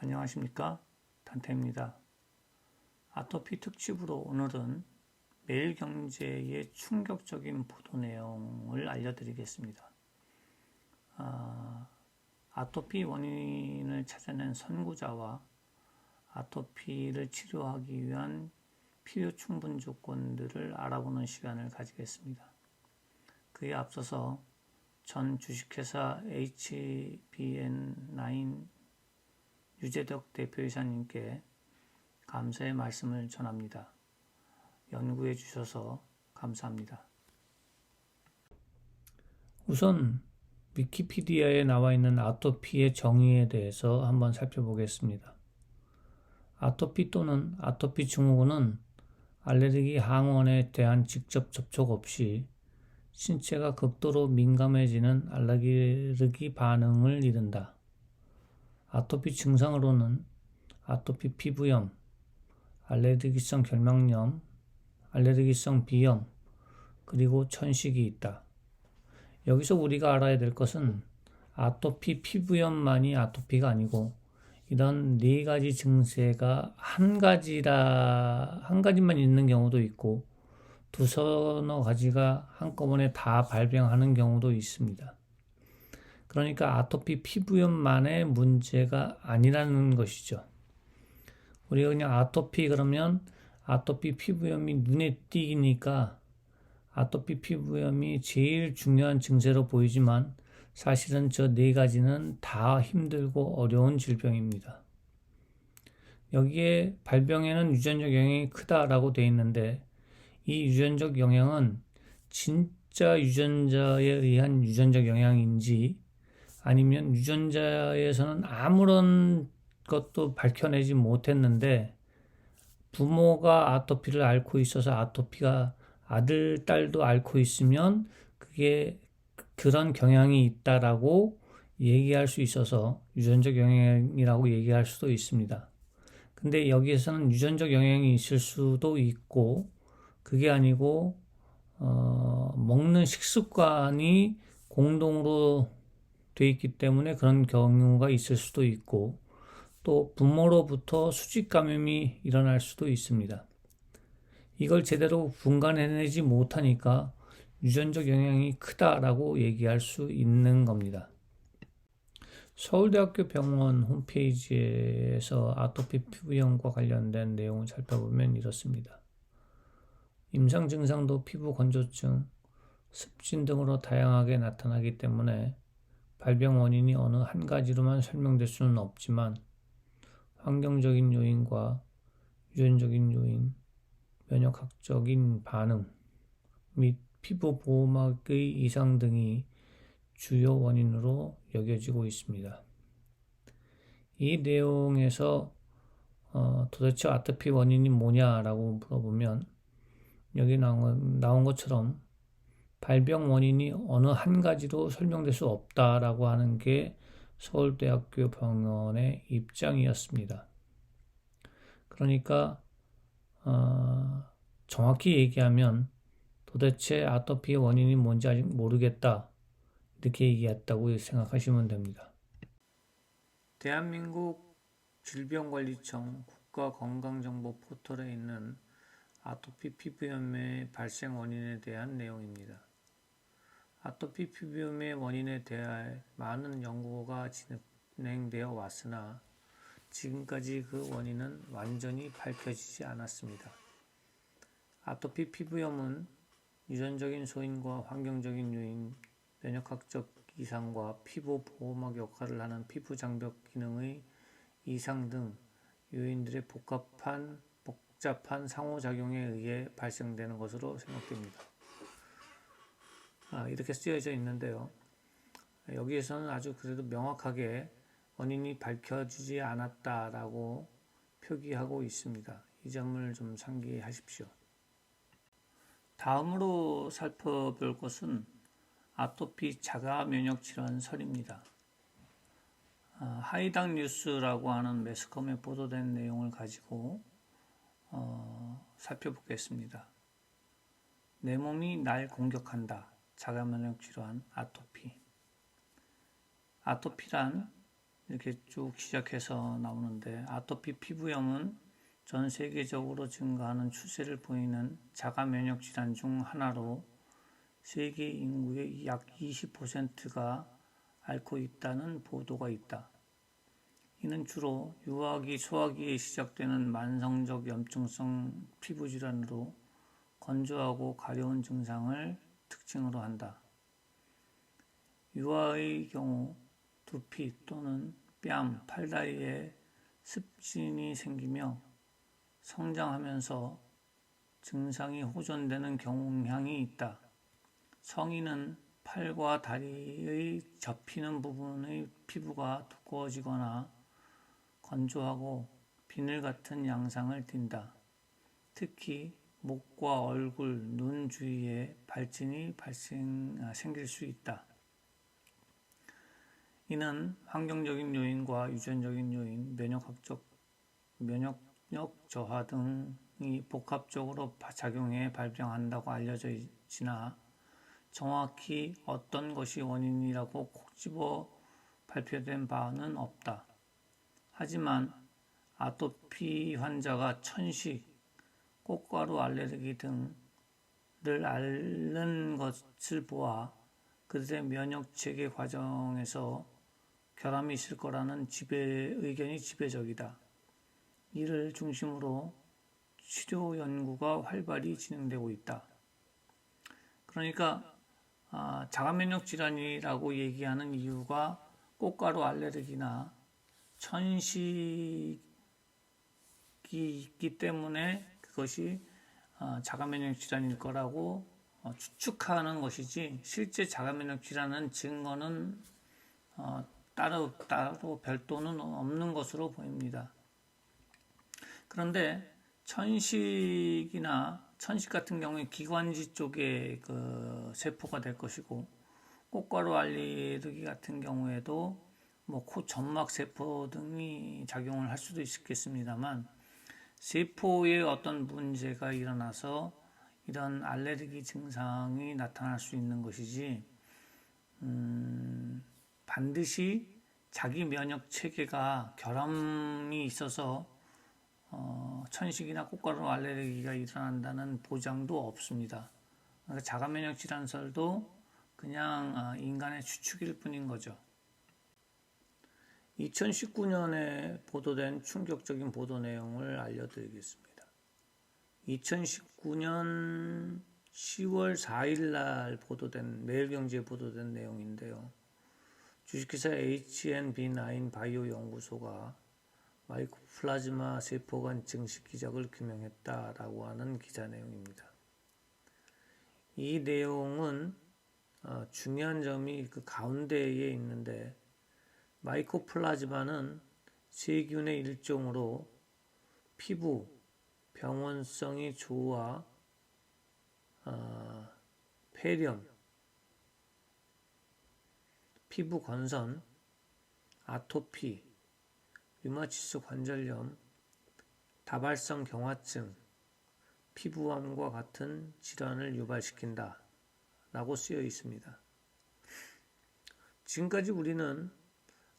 안녕하십니까 단태입니다. 아토피 특집으로 오늘은 매일경제의 충격적인 보도 내용을 알려드리겠습니다. 아, 아토피 원인을 찾아낸 선구자와 아토피를 치료하기 위한 필요 충분 조건들을 알아보는 시간을 가지겠습니다. 그에 앞서서 전 주식회사 HBN9 유재덕 대표이사님께 감사의 말씀을 전합니다. 연구해 주셔서 감사합니다. 우선 위키피디아에 나와 있는 아토피의 정의에 대해서 한번 살펴보겠습니다. 아토피 또는 아토피 증후군은 알레르기 항원에 대한 직접 접촉 없이 신체가 극도로 민감해지는 알레르기 반응을 이른다. 아토피 증상으로는 아토피 피부염, 알레르기성 결막염, 알레르기성 비염, 그리고 천식이 있다. 여기서 우리가 알아야 될 것은 아토피 피부염만이 아토피가 아니고 이런 네 가지 증세가 한 가지라 한 가지만 있는 경우도 있고 두서너 가지가 한꺼번에 다 발병하는 경우도 있습니다. 그러니까 아토피 피부염만의 문제가 아니라는 것이죠. 우리가 그냥 아토피 그러면 아토피 피부염이 눈에 띄니까 아토피 피부염이 제일 중요한 증세로 보이지만 사실은 저 네 가지는 다 힘들고 어려운 질병입니다. 여기에 발병에는 유전적 영향이 크다라고 되어 있는데 이 유전적 영향은 진짜 유전자에 의한 유전적 영향인지 아니면 유전자에서는 아무런 것도 밝혀내지 못했는데 부모가 아토피를 앓고 있어서 아토피가 아들, 딸도 앓고 있으면 그게 그런 경향이 있다라고 얘기할 수 있어서 유전적 영향이라고 얘기할 수도 있습니다. 근데 여기에서는 유전적 영향이 있을 수도 있고 그게 아니고 어, 먹는 식습관이 공동으로 돼 있기 때문에 그런 경우가 있을 수도 있고 또 부모로부터 수직 감염이 일어날 수도 있습니다. 이걸 제대로 분간해내지 못하니까 유전적 영향이 크다라고 얘기할 수 있는 겁니다. 서울대학교 병원 홈페이지에서 아토피 피부염과 관련된 내용을 살펴보면 이렇습니다. 임상 증상도 피부 건조증, 습진 등으로 다양하게 나타나기 때문에 발병 원인이 어느 한 가지로만 설명될 수는 없지만 환경적인 요인과 유전적인 요인, 면역학적인 반응 및 피부 보호막의 이상 등이 주요 원인으로 여겨지고 있습니다. 이 내용에서 어, 도대체 아토피 원인이 뭐냐라고 물어보면 여기 나온, 나온 것처럼 발병 원인이 어느 한 가지로 설명될 수 없다라고 하는 게 서울대학교 병원의 입장이었습니다. 그러니까 어, 정확히 얘기하면 도대체 아토피의 원인이 뭔지 아직 모르겠다 이렇게 얘기했다고 생각하시면 됩니다. 대한민국 질병관리청 국가건강정보 포털에 있는 아토피 피부염의 발생 원인에 대한 내용입니다. 아토피 피부염의 원인에 대해 많은 연구가 진행되어 왔으나 지금까지 그 원인은 완전히 밝혀지지 않았습니다. 아토피 피부염은 유전적인 소인과 환경적인 요인, 면역학적 이상과 피부 보호막 역할을 하는 피부 장벽 기능의 이상 등 요인들의 복합한 복잡한 상호작용에 의해 발생되는 것으로 생각됩니다. 아, 이렇게 쓰여져 있는데요. 여기에서는 아주 그래도 명확하게 원인이 밝혀지지 않았다라고 표기하고 있습니다. 이 점을 좀 상기하십시오. 다음으로 살펴볼 것은 아토피 자가 면역 질환 설입니다. 아, 하이당 뉴스라고 하는 매스컴에 보도된 내용을 가지고 어, 살펴보겠습니다. 내 몸이 날 공격한다. 자가 면역 질환 아토피. 아토피란 이렇게 쭉 시작해서 나오는데 아토피 피부염은 전 세계적으로 증가하는 추세를 보이는 자가 면역 질환 중 하나로 세계 인구의 약 20%가 앓고 있다는 보도가 있다. 이는 주로 유아기, 소아기에 시작되는 만성적 염증성 피부 질환으로 건조하고 가려운 증상을 특징으로 한다. 유아의 경우 두피 또는 뺨, 팔다리에 습진이 생기며 성장하면서 증상이 호전되는 경향이 있다. 성인은 팔과 다리의 접히는 부분의 피부가 두꺼워지거나 건조하고 비늘 같은 양상을 띈다. 특히 목과 얼굴, 눈 주위에 발진이 발생, 아, 생길 수 있다. 이는 환경적인 요인과 유전적인 요인, 면역학적, 면역력 저하 등이 복합적으로 작용해 발병한다고 알려져 있으나 정확히 어떤 것이 원인이라고 콕 집어 발표된 바는 없다. 하지만 아토피 환자가 천식, 꽃가루 알레르기 등을 앓는 것을 보아 그들의 면역 체계 과정에서 결함이 있을 거라는 지배 의견이 지배적이다. 이를 중심으로 치료 연구가 활발히 진행되고 있다. 그러니까 아, 자가 면역 질환이라고 얘기하는 이유가 꽃가루 알레르기나 천식이 있기 때문에 그것이 어, 자가 면역 질환일 거라고 어, 추측하는 것이지 실제 자가 면역 질환은 증거는 어, 따로 따로 별도는 없는 것으로 보입니다. 그런데 천식이나 천식 같은 경우에 기관지 쪽에 그 세포가 될 것이고 꽃가루 알레르기 같은 경우에도 뭐 코 점막 세포 등이 작용을 할 수도 있겠습니다만 세포에 어떤 문제가 일어나서 이런 알레르기 증상이 나타날 수 있는 것이지 음, 반드시 자기 면역 체계가 결함이 있어서 어, 천식이나 꽃가루 알레르기가 일어난다는 보장도 없습니다. 그러니까 자가 면역 질환설도 그냥 어, 인간의 추측일 뿐인 거죠. 2019년에 보도된 충격적인 보도 내용을 알려드리겠습니다. 2019년 10월 4일 날 보도된 매일경제에 보도된 내용인데요. 주식회사 HNB9 바이오 연구소가 마이코플라즈마 세포간 증식 기적을 규명했다라고 하는 기사 내용입니다. 이 내용은 어, 중요한 점이 그 가운데에 있는데 마이코플라즈마는 세균의 일종으로 피부, 병원성이 좋아 어, 폐렴, 피부 건선, 아토피, 류마티스 관절염, 다발성 경화증, 피부암과 같은 질환을 유발시킨다 라고 쓰여 있습니다. 지금까지 우리는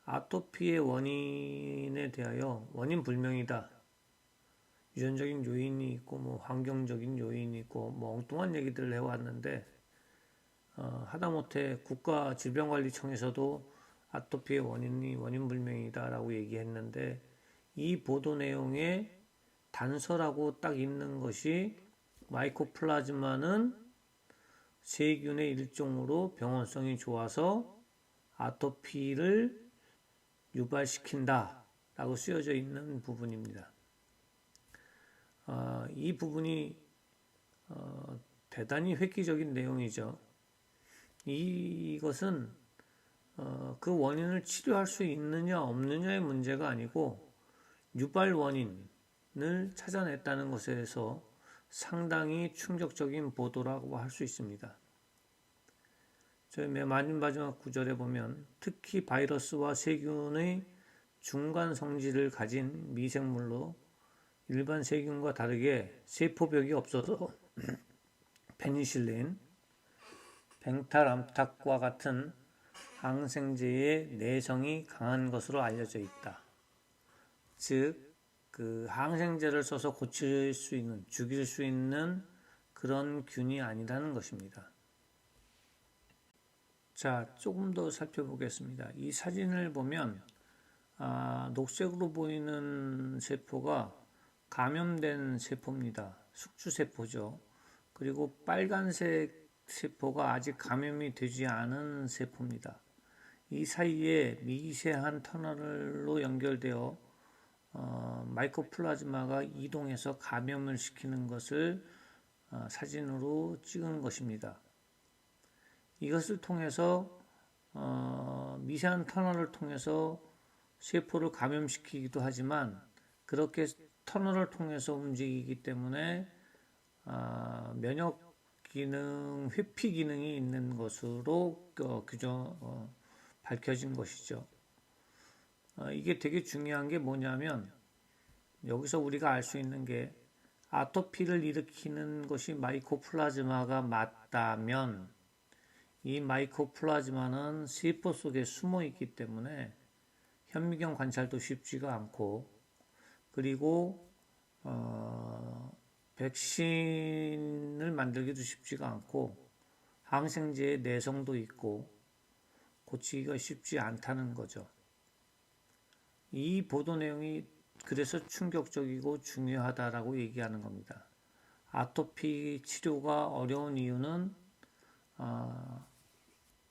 아토피의 원인에 대하여 원인 불명이다. 유전적인 요인이 있고 뭐 환경적인 요인이 있고 뭐 엉뚱한 얘기들을 해왔는데 어, 하다못해 국가질병관리청에서도 아토피의 원인이 원인 불명이다라고 얘기했는데 이 보도 내용에 단서라고 딱 있는 것이 마이코플라즈마는 세균의 일종으로 병원성이 좋아서 아토피를 유발시킨다 라고 쓰여져 있는 부분입니다. 어, 이 부분이 어, 대단히 획기적인 내용이죠. 이, 것은 어, 그 원인을 치료할 수 있느냐 없느냐의 문제가 아니고 유발 원인을 찾아냈다는 것에서 상당히 충격적인 보도라고 할 수 있습니다. 저희 맨 마지막 구절에 보면 특히 바이러스와 세균의 중간 성질을 가진 미생물로 일반 세균과 다르게 세포벽이 없어서 페니실린, 뱅탈암탁과 같은 항생제의 내성이 강한 것으로 알려져 있다. 즉, 그 항생제를 써서 고칠 수 있는, 죽일 수 있는 그런 균이 아니라는 것입니다. 자, 조금 더 살펴보겠습니다. 이 사진을 보면 아, 녹색으로 보이는 세포가 감염된 세포입니다. 숙주세포죠. 그리고 빨간색 세포가 아직 감염이 되지 않은 세포입니다. 이 사이에 미세한 터널로 연결되어 어, 마이코플라즈마가 이동해서 감염을 시키는 것을 어, 사진으로 찍은 것입니다. 이것을 통해서 어, 미세한 터널을 통해서 세포를 감염시키기도 하지만 그렇게 터널을 통해서 움직이기 때문에 어, 면역 기능, 회피 기능이 있는 것으로 어, 규정 어, 밝혀진 것이죠. 어, 이게 되게 중요한 게 뭐냐면 여기서 우리가 알 수 있는 게 아토피를 일으키는 것이 마이코플라즈마가 맞다면 이 마이코플라즈마는 세포 속에 숨어 있기 때문에 현미경 관찰도 쉽지가 않고 그리고 어, 백신을 만들기도 쉽지가 않고 항생제의 내성도 있고 고치기가 쉽지 않다는 거죠. 이 보도 내용이 그래서 충격적이고 중요하다라고 얘기하는 겁니다. 아토피 치료가 어려운 이유는 어,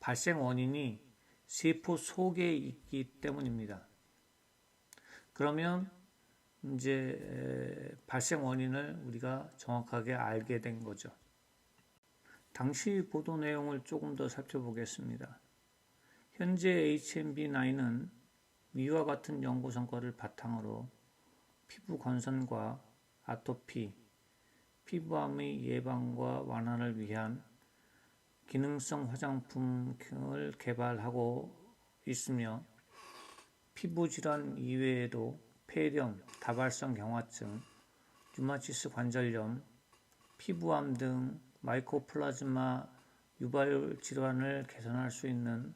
발생 원인이 세포 속에 있기 때문입니다. 그러면 이제 발생 원인을 우리가 정확하게 알게 된 거죠. 당시 보도 내용을 조금 더 살펴보겠습니다. 현재 HMB9은 위와 같은 연구 성과를 바탕으로 피부 건선과 아토피, 피부암의 예방과 완화를 위한 기능성 화장품을 개발하고 있으며 피부 질환 이외에도 폐렴, 다발성 경화증, 류마티스 관절염, 피부암 등 마이코플라즈마 유발 질환을 개선할 수 있는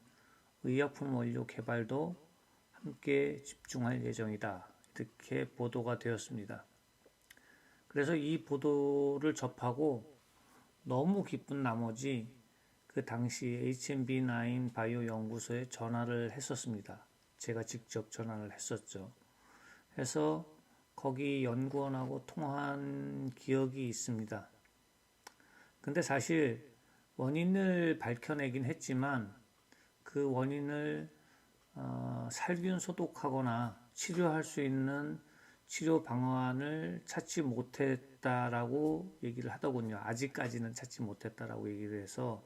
의약품 원료 개발도 함께 집중할 예정이다. 이렇게 보도가 되었습니다. 그래서 이 보도를 접하고 너무 기쁜 나머지 그 당시 HMB9 바이오 연구소에 전화를 했었습니다. 제가 직접 전화를 했었죠. 해서 거기 연구원하고 통화한 기억이 있습니다. 근데 사실 원인을 밝혀내긴 했지만 그 원인을 어, 살균 소독하거나 치료할 수 있는 치료 방안을 찾지 못했다라고 얘기를 하더군요. 아직까지는 찾지 못했다라고 얘기를 해서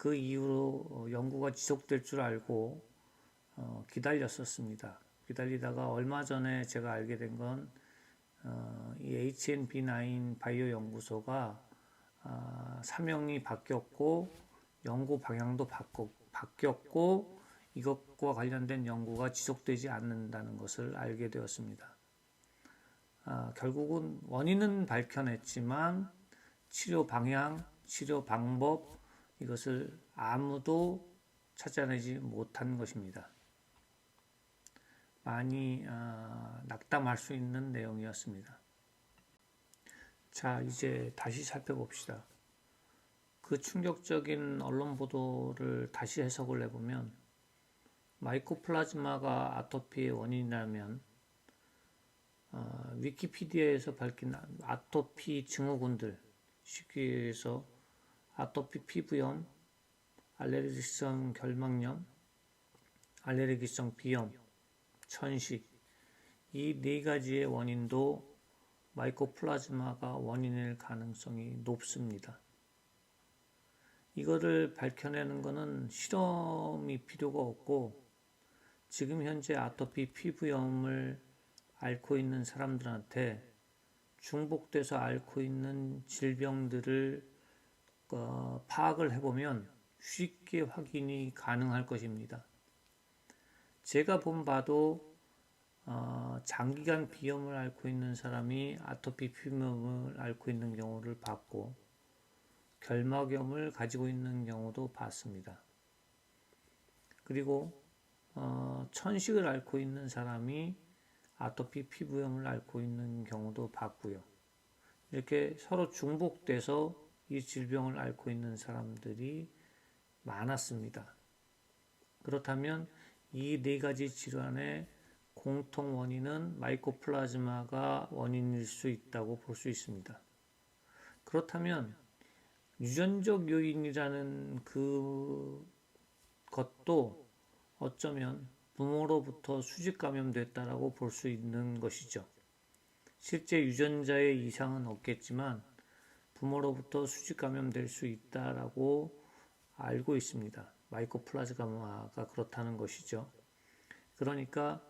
그 이후로 어, 연구가 지속될 줄 알고 어, 기다렸었습니다. 기다리다가 얼마 전에 제가 알게 된건 어, 이 HNB9 바이오 연구소가 아, 사명이 바뀌었고 연구 방향도 바뀌, 바뀌었고 이것과 관련된 연구가 지속되지 않는다는 것을 알게 되었습니다. 아, 결국은 원인은 밝혀냈지만 치료 방향, 치료 방법, 이것을 아무도 찾아내지 못한 것입니다. 많이 어, 낙담할 수 있는 내용이었습니다. 자, 이제 다시 살펴봅시다. 그 충격적인 언론 보도를 다시 해석을 해보면 마이코플라즈마가 아토피의 원인이라면 어, 위키피디아에서 밝힌 아토피 증후군들 쉽게 해서 아토피 피부염, 알레르기성 결막염, 알레르기성 비염, 천식 이 네 가지의 원인도 마이코플라즈마가 원인일 가능성이 높습니다. 이거를 밝혀내는 것은 실험이 필요가 없고 지금 현재 아토피 피부염을 앓고 있는 사람들한테 중복돼서 앓고 있는 질병들을 어, 파악을 해보면 쉽게 확인이 가능할 것입니다. 제가 본 바도 어, 장기간 비염을 앓고 있는 사람이 아토피 피부염을 앓고 있는 경우를 봤고 결막염을 가지고 있는 경우도 봤습니다. 그리고 어, 천식을 앓고 있는 사람이 아토피 피부염을 앓고 있는 경우도 봤고요. 이렇게 서로 중복돼서 이 질병을 앓고 있는 사람들이 많았습니다. 그렇다면 이 네 가지 질환의 공통 원인은 마이코플라즈마가 원인일 수 있다고 볼 수 있습니다. 그렇다면 유전적 요인이라는 그 것도 어쩌면 부모로부터 수직 감염됐다라고 볼 수 있는 것이죠. 실제 유전자의 이상은 없겠지만 부모로부터 수직 감염될 수 있다라고 알고 있습니다. 마이코플라즈마가 그렇다는 것이죠. 그러니까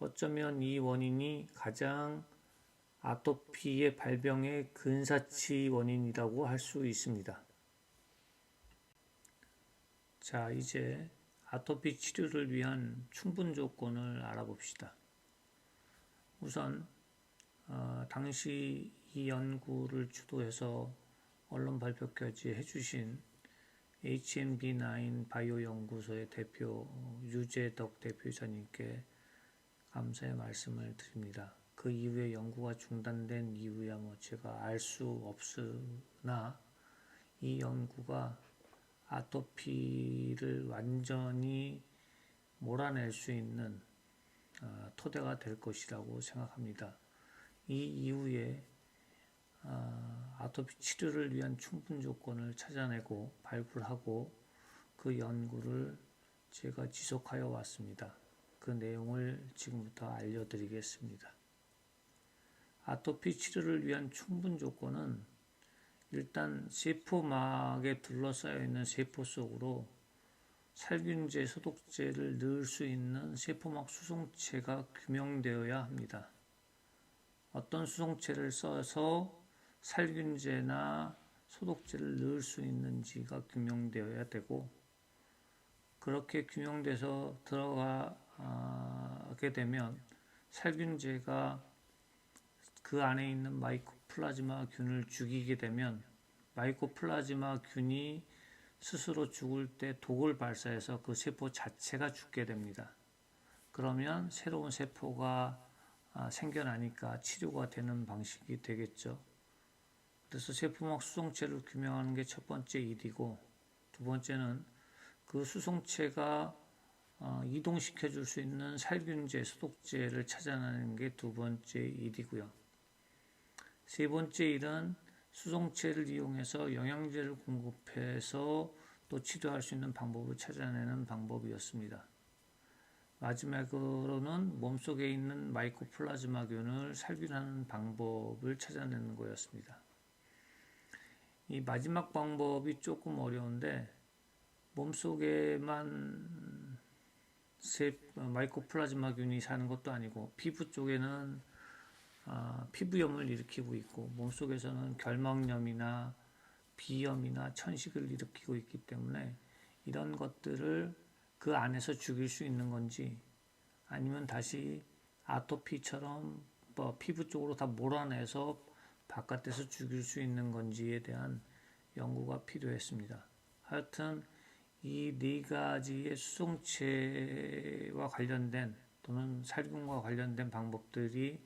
어쩌면 이 원인이 가장 아토피의 발병의 근사치 원인이라고 할 수 있습니다. 자, 이제 아토피 치료를 위한 충분 조건을 알아봅시다. 우선 어, 당시 이 연구를 주도해서 언론 발표까지 해주신 HMB9 바이오 연구소의 대표 유재덕 대표이사님께 감사의 말씀을 드립니다. 그 이후에 연구가 중단된 이유야 뭐 제가 알 수 없으나 이 연구가 아토피를 완전히 몰아낼 수 있는 어, 토대가 될 것이라고 생각합니다. 이 이후에 어, 아토피 치료를 위한 충분 조건을 찾아내고 발굴하고 그 연구를 제가 지속하여 왔습니다. 그 내용을 지금부터 알려드리겠습니다. 아토피 치료를 위한 충분 조건은 일단 세포막에 둘러싸여 있는 세포 속으로 살균제, 소독제를 넣을 수 있는 세포막 수송체가 규명되어야 합니다. 어떤 수송체를 써서 살균제나 소독제를 넣을 수 있는지가 규명되어야 되고 그렇게 규명돼서 들어가게 되면 살균제가 그 안에 있는 마이코플라즈마 균을 죽이게 되면 마이코플라즈마 균이 스스로 죽을 때 독을 발사해서 그 세포 자체가 죽게 됩니다. 그러면 새로운 세포가 아, 생겨나니까 치료가 되는 방식이 되겠죠. 그래서 세포막 수송체를 규명하는 게 첫 번째 일이고 두 번째는 그 수송체가 어, 이동시켜 줄 수 있는 살균제, 소독제를 찾아내는 게 두 번째 일이고요. 세 번째 일은 수송체를 이용해서 영양제를 공급해서 또 치료할 수 있는 방법을 찾아내는 방법이었습니다. 마지막으로는 몸속에 있는 마이코플라즈마균을 살균하는 방법을 찾아내는 거였습니다. 이 마지막 방법이 조금 어려운데 몸속에만 마이코플라즈마균이 사는 것도 아니고 피부 쪽에는 아, 피부염을 일으키고 있고 몸속에서는 결막염이나 비염이나 천식을 일으키고 있기 때문에 이런 것들을 그 안에서 죽일 수 있는 건지 아니면 다시 아토피처럼 뭐 피부 쪽으로 다 몰아내서 바깥에서 죽일 수 있는 건지에 대한 연구가 필요했습니다. 하여튼 이 네 가지의 수송체와 관련된 또는 살균과 관련된 방법들이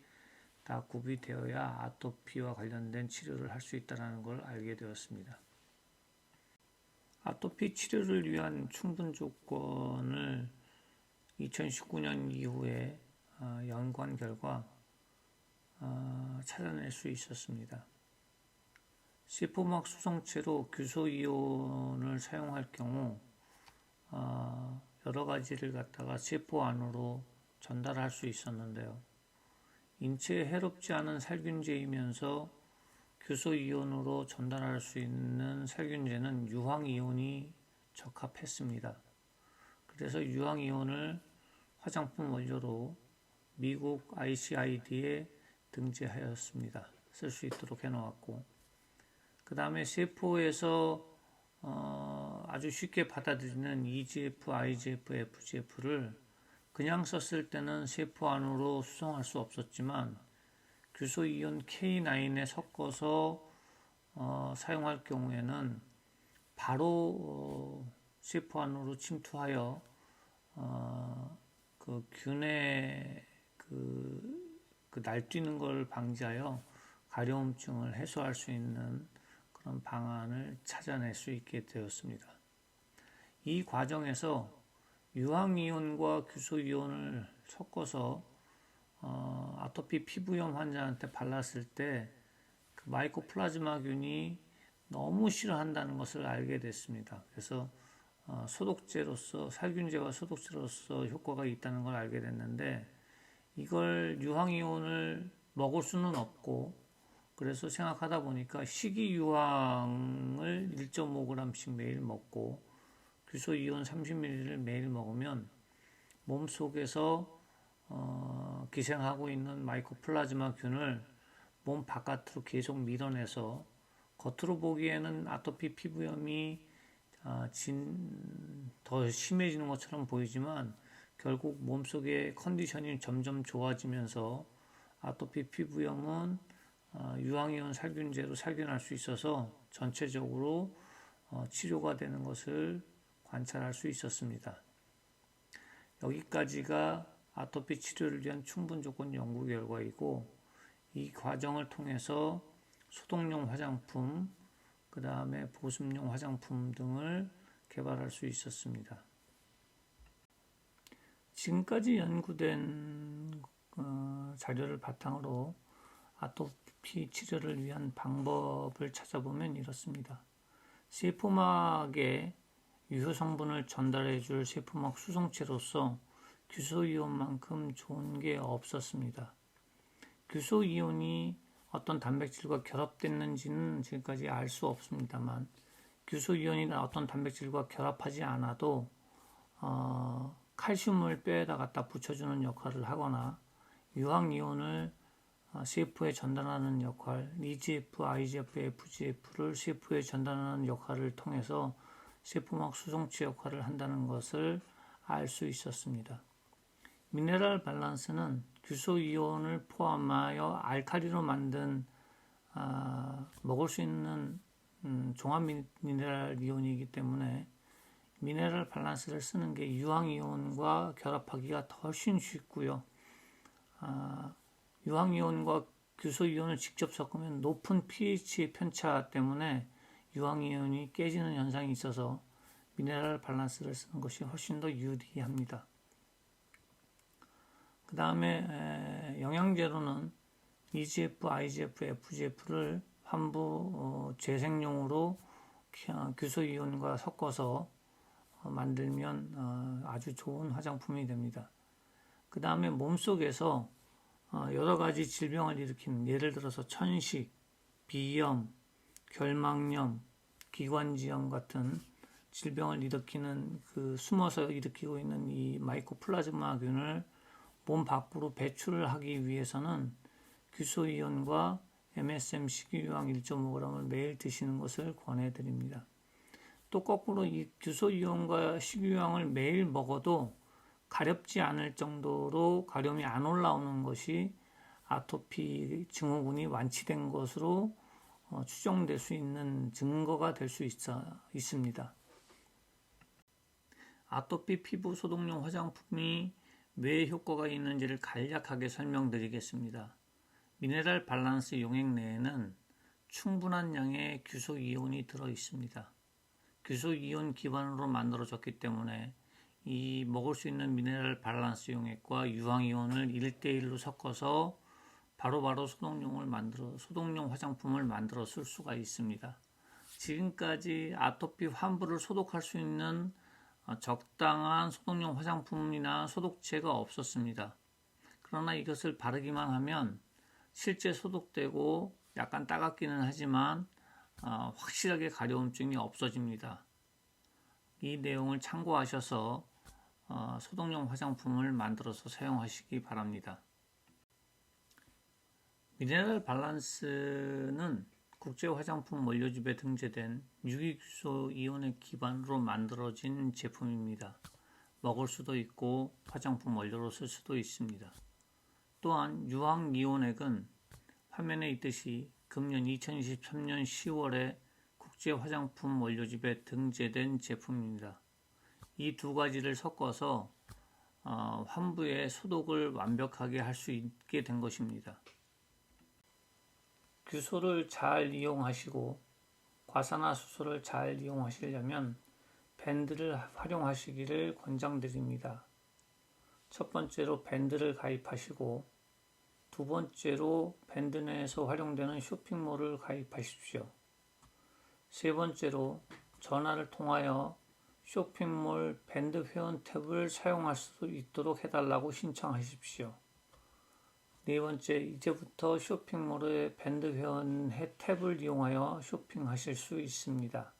다 구비되어야 아토피와 관련된 치료를 할 수 있다는 걸 알게 되었습니다. 아토피 치료를 위한 충분 조건을 2019년 이후에 어, 연관 결과 어, 찾아낼 수 있었습니다. 세포막 수성체로 규소이온을 사용할 경우 어, 여러 가지를 갖다가 세포 안으로 전달할 수 있었는데요. 인체에 해롭지 않은 살균제이면서 규소 이온으로 전달할 수 있는 살균제는 유황 이온이 적합했습니다. 그래서 유황 이온을 화장품 원료로 미국 ICID에 등재하였습니다. 쓸 수 있도록 해놓았고 그 다음에 세포에서 어 아주 쉽게 받아들이는 EGF, IGF, FGF를 그냥 썼을 때는 세포 안으로 수송할 수 없었지만 규소 이온 K9에 섞어서 어, 사용할 경우에는 바로 어, 세포 안으로 침투하여 어, 그 균의 그, 그 날뛰는 걸 방지하여 가려움증을 해소할 수 있는 그런 방안을 찾아낼 수 있게 되었습니다. 이 과정에서 유황이온과 규소이온을 섞어서 어, 아토피 피부염 환자한테 발랐을 때 그 마이코플라즈마균이 너무 싫어한다는 것을 알게 됐습니다. 그래서 어, 소독제로서 살균제와 소독제로서 효과가 있다는 걸 알게 됐는데 이걸 유황이온을 먹을 수는 없고 그래서 생각하다 보니까 식이유황을 1.5g씩 매일 먹고 규소이온 30ml를 매일 먹으면 몸 속에서 어, 기생하고 있는 마이코플라즈마균을 몸 바깥으로 계속 밀어내서 겉으로 보기에는 아토피 피부염이 아, 진, 더 심해지는 것처럼 보이지만 결국 몸속의 컨디션이 점점 좋아지면서 아토피 피부염은 어, 유황이온 살균제로 살균할 수 있어서 전체적으로 어, 치료가 되는 것을 관찰할 수 있었습니다. 여기까지가 아토피 치료를 위한 충분 조건 연구 결과이고 이 과정을 통해서 소독용 화장품, 그 다음에 보습용 화장품 등을 개발할 수 있었습니다. 지금까지 연구된 어, 자료를 바탕으로 아토피 치료를 위한 방법을 찾아보면 이렇습니다. 세포막에 유효 성분을 전달해 줄 세포막 수송체로서 규소이온만큼 좋은 게 없었습니다. 규소이온이 어떤 단백질과 결합됐는지는 지금까지 알 수 없습니다만 규소이온이 어떤 단백질과 결합하지 않아도 어, 칼슘을 뼈에다 갖다 붙여주는 역할을 하거나 유황이온을 어, 세포에 전달하는 역할, EGF, IGF, FGF를 세포에 전달하는 역할을 통해서 세포막 수송체 역할을 한다는 것을 알 수 있었습니다. 미네랄 밸런스는 규소 이온을 포함하여 알칼리로 만든 아, 먹을 수 있는 음, 종합 미네랄 이온이기 때문에 미네랄 밸런스를 쓰는 게 유황 이온과 결합하기가 훨씬 쉽고요. 아, 유황 이온과 규소 이온을 직접 섞으면 높은 pH 편차 때문에 유황 이온이 깨지는 현상이 있어서 미네랄 밸런스를 쓰는 것이 훨씬 더 유리합니다. 그 다음에 영양제로는 EGF, IGF, FGF를 환부 어, 재생용으로 규소이온과 섞어서 어, 만들면 어, 아주 좋은 화장품이 됩니다. 그 다음에 몸속에서 여러 가지 질병을 일으키는 예를 들어서 천식, 비염, 결막염, 기관지염 같은 질병을 일으키는 그 숨어서 일으키고 있는 이 마이코플라즈마균을 몸 밖으로 배출을 하기 위해서는 규소이온과 MSM 식이유황 1.5g을 매일 드시는 것을 권해드립니다. 또 거꾸로 이 규소이온과 식이유황을 매일 먹어도 가렵지 않을 정도로 가려움이 안 올라오는 것이 아토피 증후군이 완치된 것으로 어, 추정될 수 있는 증거가 될 수 있습니다. 아토피 피부 소독용 화장품이 왜 효과가 있는지를 간략하게 설명드리겠습니다. 미네랄 밸런스 용액 내에는 충분한 양의 규소 이온이 들어 있습니다. 규소 이온 기반으로 만들어졌기 때문에 이 먹을 수 있는 미네랄 밸런스 용액과 유황 이온을 1대1로 섞어서 바로바로 바로 소독용을 만들어 소독용 화장품을 만들어 쓸 수가 있습니다. 지금까지 아토피 환부를 소독할 수 있는 어, 적당한 소독용 화장품이나 소독제가 없었습니다. 그러나 이것을 바르기만 하면 실제 소독되고 약간 따갑기는 하지만 어, 확실하게 가려움증이 없어집니다. 이 내용을 참고하셔서 어, 소독용 화장품을 만들어서 사용하시기 바랍니다. 미네랄 밸런스는 국제 화장품 원료집에 등재된 유기규소 이온의 기반으로 만들어진 제품입니다. 먹을 수도 있고 화장품 원료로 쓸 수도 있습니다. 또한 유황 이온액은 화면에 있듯이 금년 2023년 10월에 국제 화장품 원료집에 등재된 제품입니다. 이 두 가지를 섞어서 어, 환부의 소독을 완벽하게 할 수 있게 된 것입니다. 규소를 잘 이용하시고 과산화수소를 잘 이용하시려면 밴드를 활용하시기를 권장드립니다. 첫 번째로 밴드를 가입하시고 두 번째로 밴드 내에서 활용되는 쇼핑몰을 가입하십시오. 세 번째로 전화를 통하여 쇼핑몰 밴드 회원 탭을 사용할 수 있도록 해달라고 신청하십시오. 네 번째, 이제부터 쇼핑몰의 밴드 회원 탭을 이용하여 쇼핑하실 수 있습니다.